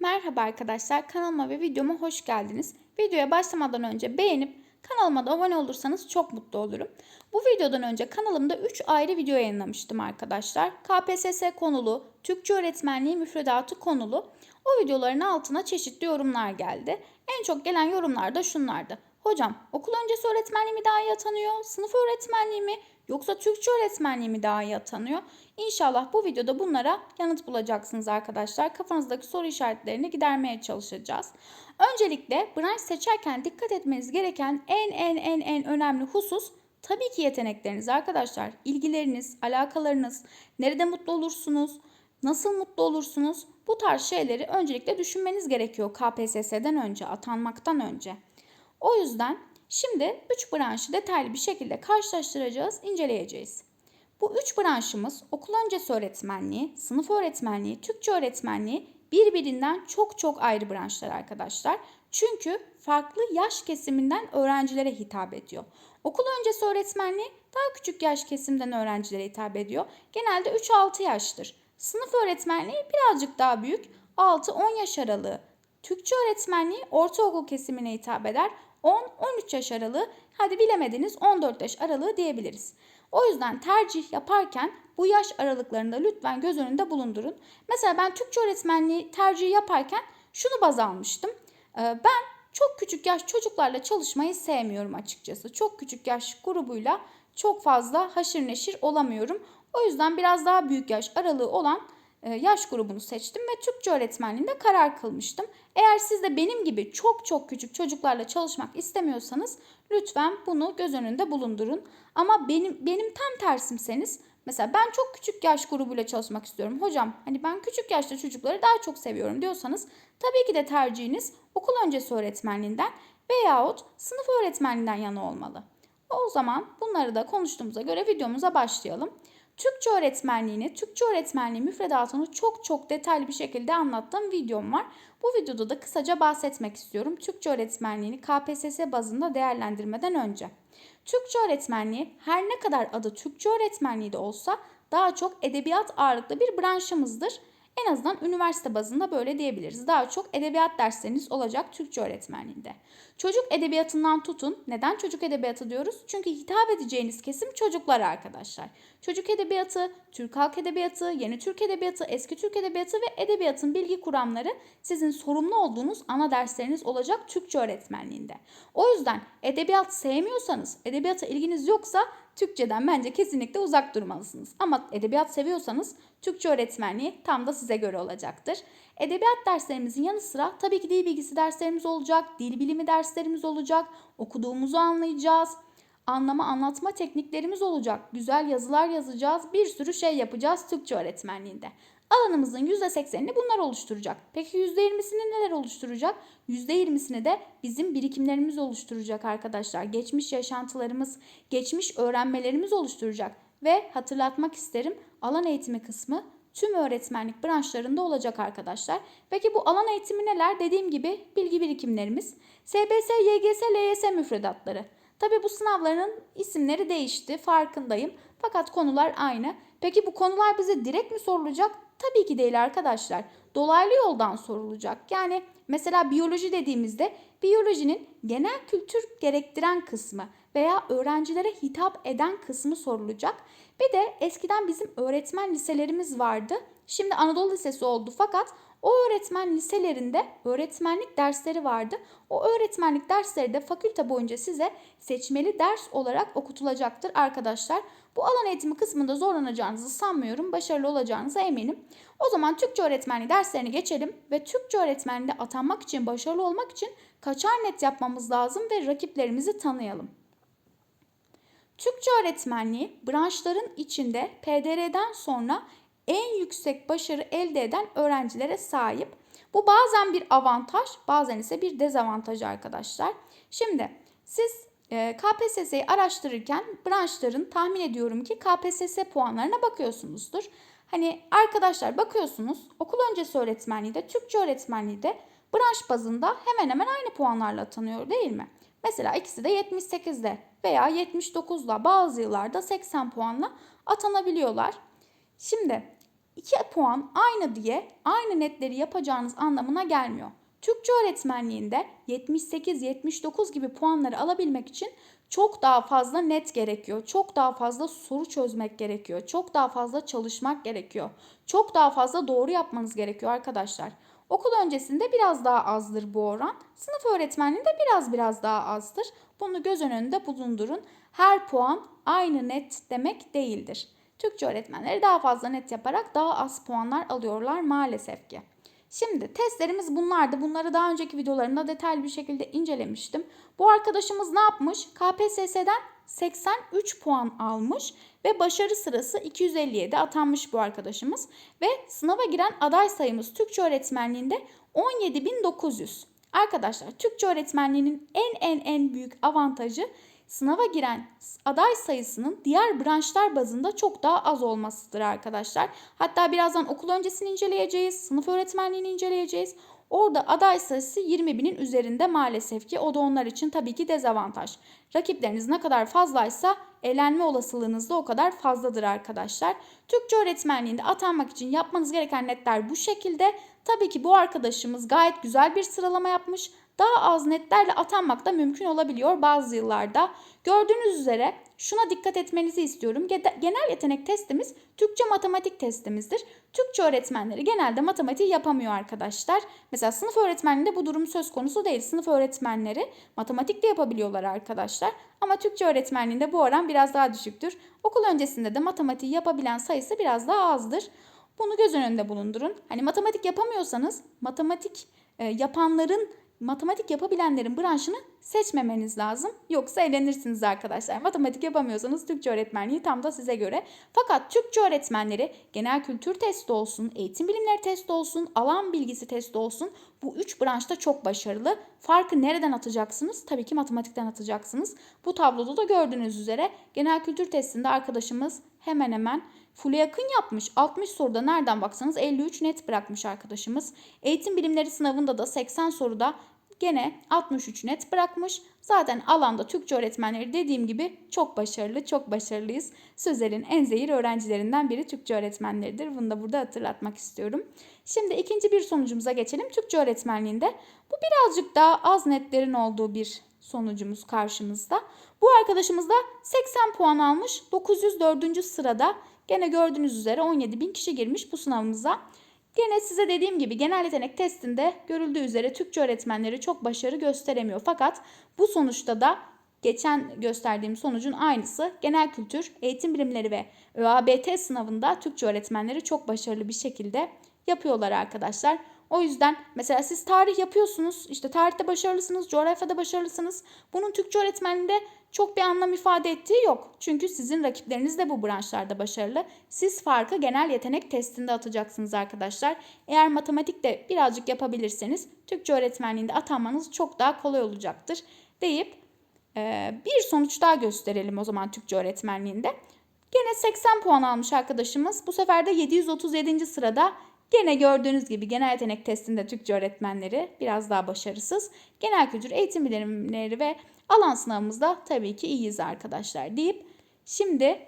Merhaba arkadaşlar, kanalıma ve videoma hoş geldiniz. Videoya başlamadan önce beğenip kanalıma da abone olursanız çok mutlu olurum. Bu videodan önce kanalımda 3 ayrı video yayınlamıştım arkadaşlar. KPSS konulu, Türkçe öğretmenliği müfredatı konulu. O videoların altına çeşitli yorumlar geldi. En çok gelen yorumlar da şunlardı. Hocam okul öncesi öğretmenliği mi daha iyi atanıyor, sınıf öğretmenliği mi yoksa Türkçe öğretmenliği mi daha iyi atanıyor? İnşallah bu videoda bunlara yanıt bulacaksınız arkadaşlar. Kafanızdaki soru işaretlerini gidermeye çalışacağız. Öncelikle branş seçerken dikkat etmeniz gereken en en en en önemli husus tabii ki yetenekleriniz arkadaşlar. İlgileriniz, alakalarınız, nerede mutlu olursunuz, nasıl mutlu olursunuz? Bu tarz şeyleri öncelikle düşünmeniz gerekiyor KPSS'den önce, atanmaktan önce. O yüzden şimdi 3 branşı detaylı bir şekilde karşılaştıracağız, inceleyeceğiz. Bu üç branşımız okul öncesi öğretmenliği, sınıf öğretmenliği, Türkçe öğretmenliği birbirinden çok çok ayrı branşlar arkadaşlar. Çünkü farklı yaş kesiminden öğrencilere hitap ediyor. Okul öncesi öğretmenliği daha küçük yaş kesimden öğrencilere hitap ediyor. Genelde 3-6 yaştır. Sınıf öğretmenliği birazcık daha büyük 6-10 yaş aralığı. Türkçe öğretmenliği ortaokul kesimine hitap eder. 10-13 yaş aralığı hadi bilemediniz 14 yaş aralığı diyebiliriz. O yüzden tercih yaparken bu yaş aralıklarında lütfen göz önünde bulundurun. Mesela ben Türkçe öğretmenliği tercihi yaparken şunu baz almıştım. Ee, Ben çok küçük yaş çocuklarla çalışmayı sevmiyorum açıkçası. Çok küçük yaş grubuyla çok fazla haşır neşir olamıyorum. O yüzden biraz daha büyük yaş aralığı olan yaş grubunu seçtim ve Türkçe öğretmenliğinde karar kılmıştım. Eğer siz de benim gibi çok çok küçük çocuklarla çalışmak istemiyorsanız lütfen bunu göz önünde bulundurun. Ama benim benim tam tersimseniz mesela ben çok küçük yaş grubuyla çalışmak istiyorum. Hocam hani ben küçük yaşta çocukları daha çok seviyorum diyorsanız tabii ki de tercihiniz okul öncesi öğretmenliğinden veyahut sınıf öğretmenliğinden yana olmalı. O zaman bunları da konuştuğumuza göre videomuza başlayalım. Türkçe öğretmenliğini, Türkçe öğretmenliği müfredatını çok çok detaylı bir şekilde anlattığım videom var. Bu videoda da kısaca bahsetmek istiyorum. Türkçe öğretmenliğini KPSS bazında değerlendirmeden önce. Türkçe öğretmenliği her ne kadar adı Türkçe öğretmenliği de olsa daha çok edebiyat ağırlıklı bir branşımızdır. En azından üniversite bazında böyle diyebiliriz. Daha çok edebiyat dersleriniz olacak Türkçe öğretmenliğinde. Çocuk edebiyatından tutun. Neden çocuk edebiyatı diyoruz? Çünkü hitap edeceğiniz kesim çocuklar arkadaşlar. Çocuk edebiyatı, Türk halk edebiyatı, yeni Türk edebiyatı, eski Türk edebiyatı ve edebiyatın bilgi kuramları sizin sorumlu olduğunuz ana dersleriniz olacak Türkçe öğretmenliğinde. O yüzden edebiyat sevmiyorsanız, edebiyata ilginiz yoksa Türkçeden bence kesinlikle uzak durmalısınız. Ama edebiyat seviyorsanız Türkçe öğretmenliği tam da size göre olacaktır. Edebiyat derslerimizin yanı sıra tabii ki dil bilgisi derslerimiz olacak, dil bilimi derslerimiz olacak, okuduğumuzu anlayacağız, anlama anlatma tekniklerimiz olacak, güzel yazılar yazacağız, bir sürü şey yapacağız Türkçe öğretmenliğinde. Alanımızın %80'ini bunlar oluşturacak. Peki %20'sini neler oluşturacak? %20'sini de bizim birikimlerimiz oluşturacak arkadaşlar. Geçmiş yaşantılarımız, geçmiş öğrenmelerimiz oluşturacak. Ve hatırlatmak isterim alan eğitimi kısmı tüm öğretmenlik branşlarında olacak arkadaşlar. Peki bu alan eğitimi neler? Dediğim gibi bilgi birikimlerimiz. SBS, YGS, LYS müfredatları. Tabi bu sınavların isimleri değişti farkındayım. Fakat konular aynı. Peki bu konular bize direkt mi sorulacak? Tabii ki değil arkadaşlar. Dolaylı yoldan sorulacak. Yani mesela biyoloji dediğimizde biyolojinin genel kültür gerektiren kısmı veya öğrencilere hitap eden kısmı sorulacak. Bir de eskiden bizim öğretmen liselerimiz vardı. Şimdi Anadolu Lisesi oldu fakat o öğretmen liselerinde öğretmenlik dersleri vardı. O öğretmenlik dersleri de fakülte boyunca size seçmeli ders olarak okutulacaktır arkadaşlar. Bu alan eğitimi kısmında zorlanacağınızı sanmıyorum. Başarılı olacağınıza eminim. O zaman Türkçe öğretmenliği derslerini geçelim ve Türkçe öğretmenliğinde atanmak için, başarılı olmak için kaçar net yapmamız lazım ve rakiplerimizi tanıyalım. Türkçe öğretmenliği branşların içinde PDR'den sonra en yüksek başarı elde eden öğrencilere sahip. Bu bazen bir avantaj, bazen ise bir dezavantaj arkadaşlar. Şimdi siz e, KPSS'yi araştırırken branşların tahmin ediyorum ki KPSS puanlarına bakıyorsunuzdur. Hani arkadaşlar bakıyorsunuz okul öncesi öğretmenliği de Türkçe öğretmenliği de branş bazında hemen hemen aynı puanlarla atanıyor değil mi? Mesela ikisi de 78'de veya 79'la bazı yıllarda 80 puanla atanabiliyorlar. Şimdi 2 puan aynı diye aynı netleri yapacağınız anlamına gelmiyor. Türkçe öğretmenliğinde 78-79 gibi puanları alabilmek için çok daha fazla net gerekiyor. Çok daha fazla soru çözmek gerekiyor. Çok daha fazla çalışmak gerekiyor. Çok daha fazla doğru yapmanız gerekiyor arkadaşlar. Okul öncesinde biraz daha azdır bu oran. Sınıf öğretmenliğinde biraz biraz daha azdır. Bunu göz önünde bulundurun. Her puan aynı net demek değildir. Türkçe öğretmenleri daha fazla net yaparak daha az puanlar alıyorlar maalesef ki. Şimdi testlerimiz bunlardı. Bunları daha önceki videolarımda detaylı bir şekilde incelemiştim. Bu arkadaşımız ne yapmış? KPSS'den 83 puan almış ve başarı sırası 257 atanmış bu arkadaşımız. Ve sınava giren aday sayımız Türkçe öğretmenliğinde 17.900. Arkadaşlar Türkçe öğretmenliğinin en en en büyük avantajı sınava giren aday sayısının diğer branşlar bazında çok daha az olmasıdır arkadaşlar. Hatta birazdan okul öncesini inceleyeceğiz, sınıf öğretmenliğini inceleyeceğiz. Orada aday sayısı 20 binin üzerinde maalesef ki o da onlar için tabii ki dezavantaj. Rakipleriniz ne kadar fazlaysa elenme olasılığınız da o kadar fazladır arkadaşlar. Türkçe öğretmenliğinde atanmak için yapmanız gereken netler bu şekilde. Tabii ki bu arkadaşımız gayet güzel bir sıralama yapmış. Daha az netlerle atanmak da mümkün olabiliyor bazı yıllarda. Gördüğünüz üzere şuna dikkat etmenizi istiyorum. Genel yetenek testimiz Türkçe matematik testimizdir. Türkçe öğretmenleri genelde matematiği yapamıyor arkadaşlar. Mesela sınıf öğretmenliğinde bu durum söz konusu değil. Sınıf öğretmenleri matematik de yapabiliyorlar arkadaşlar. Ama Türkçe öğretmenliğinde bu oran biraz daha düşüktür. Okul öncesinde de matematiği yapabilen sayısı biraz daha azdır. Bunu göz önünde bulundurun. Hani matematik yapamıyorsanız matematik e, yapanların matematik yapabilenlerin branşını seçmemeniz lazım. Yoksa eğlenirsiniz arkadaşlar. Matematik yapamıyorsanız Türkçe öğretmenliği tam da size göre. Fakat Türkçe öğretmenleri genel kültür testi olsun, eğitim bilimleri testi olsun, alan bilgisi testi olsun. Bu üç branşta çok başarılı. Farkı nereden atacaksınız? Tabii ki matematikten atacaksınız. Bu tabloda da gördüğünüz üzere genel kültür testinde arkadaşımız hemen hemen full'e yakın yapmış. 60 soruda nereden baksanız 53 net bırakmış arkadaşımız. Eğitim bilimleri sınavında da 80 soruda gene 63 net bırakmış. Zaten alanda Türkçe öğretmenleri dediğim gibi çok başarılı, çok başarılıyız. Sözel'in en zehir öğrencilerinden biri Türkçe öğretmenleridir. Bunu da burada hatırlatmak istiyorum. Şimdi ikinci bir sonucumuza geçelim. Türkçe öğretmenliğinde bu birazcık daha az netlerin olduğu bir sonucumuz karşımızda. Bu arkadaşımız da 80 puan almış. 904. sırada Gene gördüğünüz üzere 17 bin kişi girmiş bu sınavımıza. Gene size dediğim gibi genel yetenek testinde görüldüğü üzere Türkçe öğretmenleri çok başarı gösteremiyor. Fakat bu sonuçta da geçen gösterdiğim sonucun aynısı genel kültür, eğitim bilimleri ve ÖABT sınavında Türkçe öğretmenleri çok başarılı bir şekilde yapıyorlar arkadaşlar. O yüzden mesela siz tarih yapıyorsunuz, işte tarihte başarılısınız, coğrafyada başarılısınız. Bunun Türkçe öğretmenliğinde çok bir anlam ifade ettiği yok. Çünkü sizin rakipleriniz de bu branşlarda başarılı. Siz farkı genel yetenek testinde atacaksınız arkadaşlar. Eğer matematikte birazcık yapabilirseniz Türkçe öğretmenliğinde atanmanız çok daha kolay olacaktır deyip bir sonuç daha gösterelim o zaman Türkçe öğretmenliğinde. Gene 80 puan almış arkadaşımız. Bu sefer de 737. sırada Gene gördüğünüz gibi genel yetenek testinde Türkçe öğretmenleri biraz daha başarısız. Genel kültür eğitim bilimleri ve alan sınavımızda tabii ki iyiyiz arkadaşlar deyip şimdi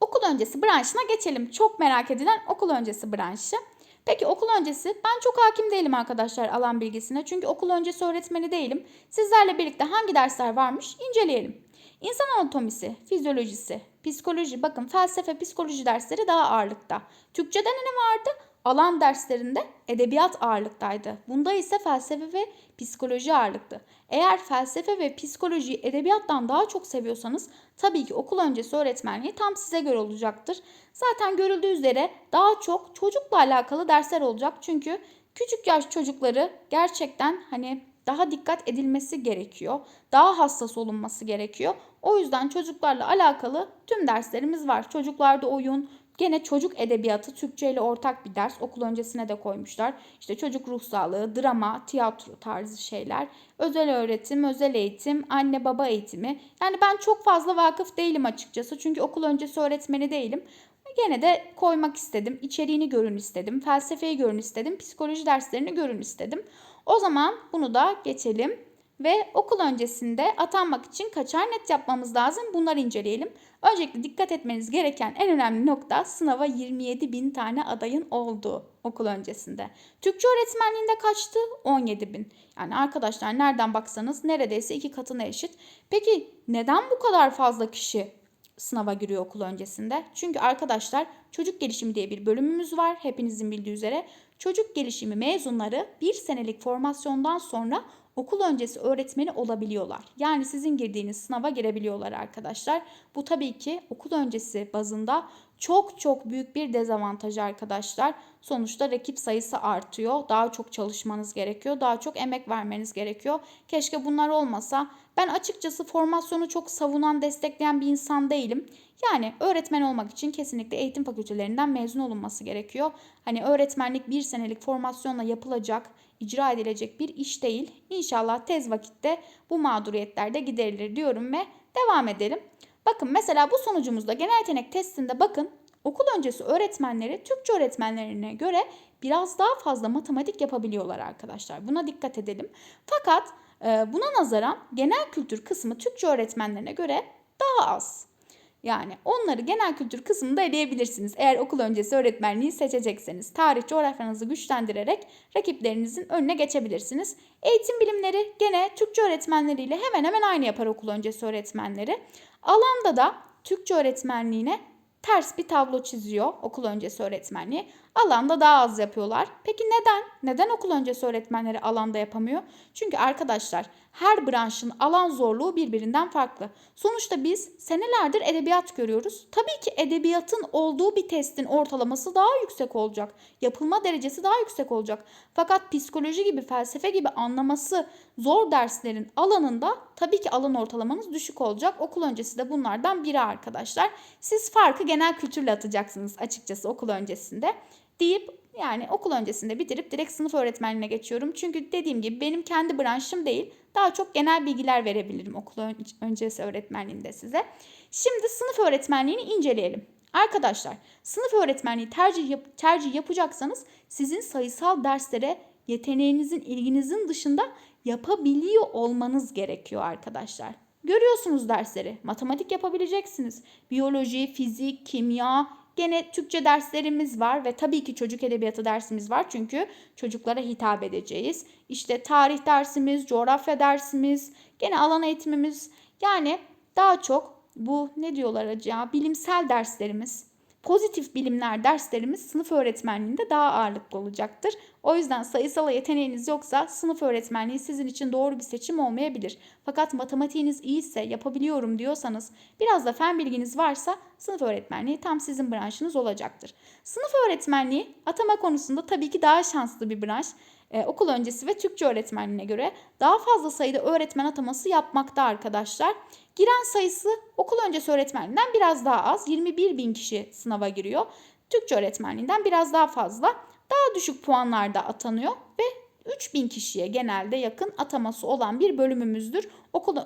okul öncesi branşına geçelim. Çok merak edilen okul öncesi branşı. Peki okul öncesi ben çok hakim değilim arkadaşlar alan bilgisine. Çünkü okul öncesi öğretmeni değilim. Sizlerle birlikte hangi dersler varmış inceleyelim. İnsan anatomisi, fizyolojisi, psikoloji bakın felsefe, psikoloji dersleri daha ağırlıkta. Türkçede ne vardı? Alan derslerinde edebiyat ağırlıktaydı. Bunda ise felsefe ve psikoloji ağırlıklı. Eğer felsefe ve psikolojiyi edebiyattan daha çok seviyorsanız tabii ki okul öncesi öğretmenliği tam size göre olacaktır. Zaten görüldüğü üzere daha çok çocukla alakalı dersler olacak. Çünkü küçük yaş çocukları gerçekten hani daha dikkat edilmesi gerekiyor. Daha hassas olunması gerekiyor. O yüzden çocuklarla alakalı tüm derslerimiz var. Çocuklarda oyun, Gene çocuk edebiyatı Türkçe ile ortak bir ders. Okul öncesine de koymuşlar. İşte çocuk ruh sağlığı, drama, tiyatro tarzı şeyler. Özel öğretim, özel eğitim, anne baba eğitimi. Yani ben çok fazla vakıf değilim açıkçası. Çünkü okul öncesi öğretmeni değilim. Gene de koymak istedim. İçeriğini görün istedim. Felsefeyi görün istedim. Psikoloji derslerini görün istedim. O zaman bunu da geçelim Ve okul öncesinde atanmak için kaçar net yapmamız lazım? Bunları inceleyelim. Öncelikle dikkat etmeniz gereken en önemli nokta sınava 27 bin tane adayın olduğu okul öncesinde. Türkçe öğretmenliğinde kaçtı? 17 bin. Yani arkadaşlar nereden baksanız neredeyse iki katına eşit. Peki neden bu kadar fazla kişi sınava giriyor okul öncesinde? Çünkü arkadaşlar çocuk gelişimi diye bir bölümümüz var. Hepinizin bildiği üzere çocuk gelişimi mezunları bir senelik formasyondan sonra okul öncesi öğretmeni olabiliyorlar. Yani sizin girdiğiniz sınava girebiliyorlar arkadaşlar. Bu tabii ki okul öncesi bazında çok çok büyük bir dezavantaj arkadaşlar. Sonuçta rakip sayısı artıyor. Daha çok çalışmanız gerekiyor. Daha çok emek vermeniz gerekiyor. Keşke bunlar olmasa. Ben açıkçası formasyonu çok savunan, destekleyen bir insan değilim. Yani öğretmen olmak için kesinlikle eğitim fakültelerinden mezun olunması gerekiyor. Hani öğretmenlik bir senelik formasyonla yapılacak, icra edilecek bir iş değil. İnşallah tez vakitte bu mağduriyetler de giderilir diyorum ve devam edelim. Bakın mesela bu sonucumuzda genel yetenek testinde bakın okul öncesi öğretmenleri Türkçe öğretmenlerine göre biraz daha fazla matematik yapabiliyorlar arkadaşlar. Buna dikkat edelim. Fakat e, buna nazaran genel kültür kısmı Türkçe öğretmenlerine göre daha az. Yani onları genel kültür kısmında eleyebilirsiniz. Eğer okul öncesi öğretmenliği seçecekseniz. Tarih coğrafyanızı güçlendirerek rakiplerinizin önüne geçebilirsiniz. Eğitim bilimleri gene Türkçe öğretmenleriyle hemen hemen aynı yapar okul öncesi öğretmenleri. Alanda da Türkçe öğretmenliğine ters bir tablo çiziyor okul öncesi öğretmenliği. Alanda daha az yapıyorlar. Peki neden? Neden okul öncesi öğretmenleri alanda yapamıyor? Çünkü arkadaşlar her branşın alan zorluğu birbirinden farklı. Sonuçta biz senelerdir edebiyat görüyoruz. Tabii ki edebiyatın olduğu bir testin ortalaması daha yüksek olacak. Yapılma derecesi daha yüksek olacak. Fakat psikoloji gibi, felsefe gibi anlaması zor derslerin alanında tabii ki alan ortalamanız düşük olacak. Okul öncesi de bunlardan biri arkadaşlar. Siz farkı genel kültürle atacaksınız açıkçası okul öncesinde deyip yani okul öncesinde bitirip direkt sınıf öğretmenliğine geçiyorum. Çünkü dediğim gibi benim kendi branşım değil. Daha çok genel bilgiler verebilirim okul öncesi öğretmenliğinde size. Şimdi sınıf öğretmenliğini inceleyelim. Arkadaşlar sınıf öğretmenliği tercih, yap tercih yapacaksanız sizin sayısal derslere yeteneğinizin, ilginizin dışında yapabiliyor olmanız gerekiyor arkadaşlar. Görüyorsunuz dersleri. Matematik yapabileceksiniz. Biyoloji, fizik, kimya, Gene Türkçe derslerimiz var ve tabii ki çocuk edebiyatı dersimiz var. Çünkü çocuklara hitap edeceğiz. İşte tarih dersimiz, coğrafya dersimiz, gene alan eğitimimiz. Yani daha çok bu ne diyorlar acaba bilimsel derslerimiz pozitif bilimler derslerimiz sınıf öğretmenliğinde daha ağırlıklı olacaktır. O yüzden sayısala yeteneğiniz yoksa sınıf öğretmenliği sizin için doğru bir seçim olmayabilir. Fakat matematiğiniz iyiyse yapabiliyorum diyorsanız biraz da fen bilginiz varsa sınıf öğretmenliği tam sizin branşınız olacaktır. Sınıf öğretmenliği atama konusunda tabii ki daha şanslı bir branş e, okul öncesi ve Türkçe öğretmenliğine göre daha fazla sayıda öğretmen ataması yapmakta arkadaşlar. Giren sayısı okul öncesi öğretmenliğinden biraz daha az. 21 bin kişi sınava giriyor. Türkçe öğretmenliğinden biraz daha fazla. Daha düşük puanlarda atanıyor ve 3 bin kişiye genelde yakın ataması olan bir bölümümüzdür. Okul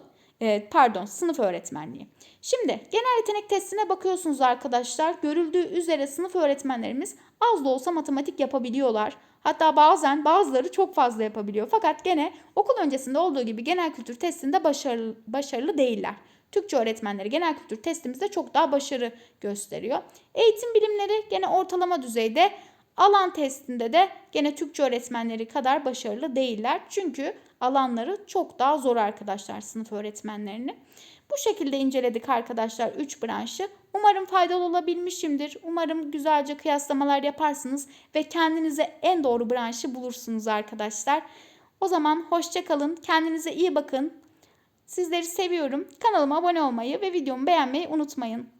e, pardon sınıf öğretmenliği. Şimdi genel yetenek testine bakıyorsunuz arkadaşlar. Görüldüğü üzere sınıf öğretmenlerimiz az da olsa matematik yapabiliyorlar. Hatta bazen bazıları çok fazla yapabiliyor. Fakat gene okul öncesinde olduğu gibi genel kültür testinde başarılı, başarılı değiller. Türkçe öğretmenleri genel kültür testimizde çok daha başarı gösteriyor. Eğitim bilimleri gene ortalama düzeyde. Alan testinde de gene Türkçe öğretmenleri kadar başarılı değiller. Çünkü alanları çok daha zor arkadaşlar sınıf öğretmenlerini. Bu şekilde inceledik arkadaşlar 3 branşı. Umarım faydalı olabilmişimdir. Umarım güzelce kıyaslamalar yaparsınız ve kendinize en doğru branşı bulursunuz arkadaşlar. O zaman hoşçakalın. Kendinize iyi bakın. Sizleri seviyorum. Kanalıma abone olmayı ve videomu beğenmeyi unutmayın.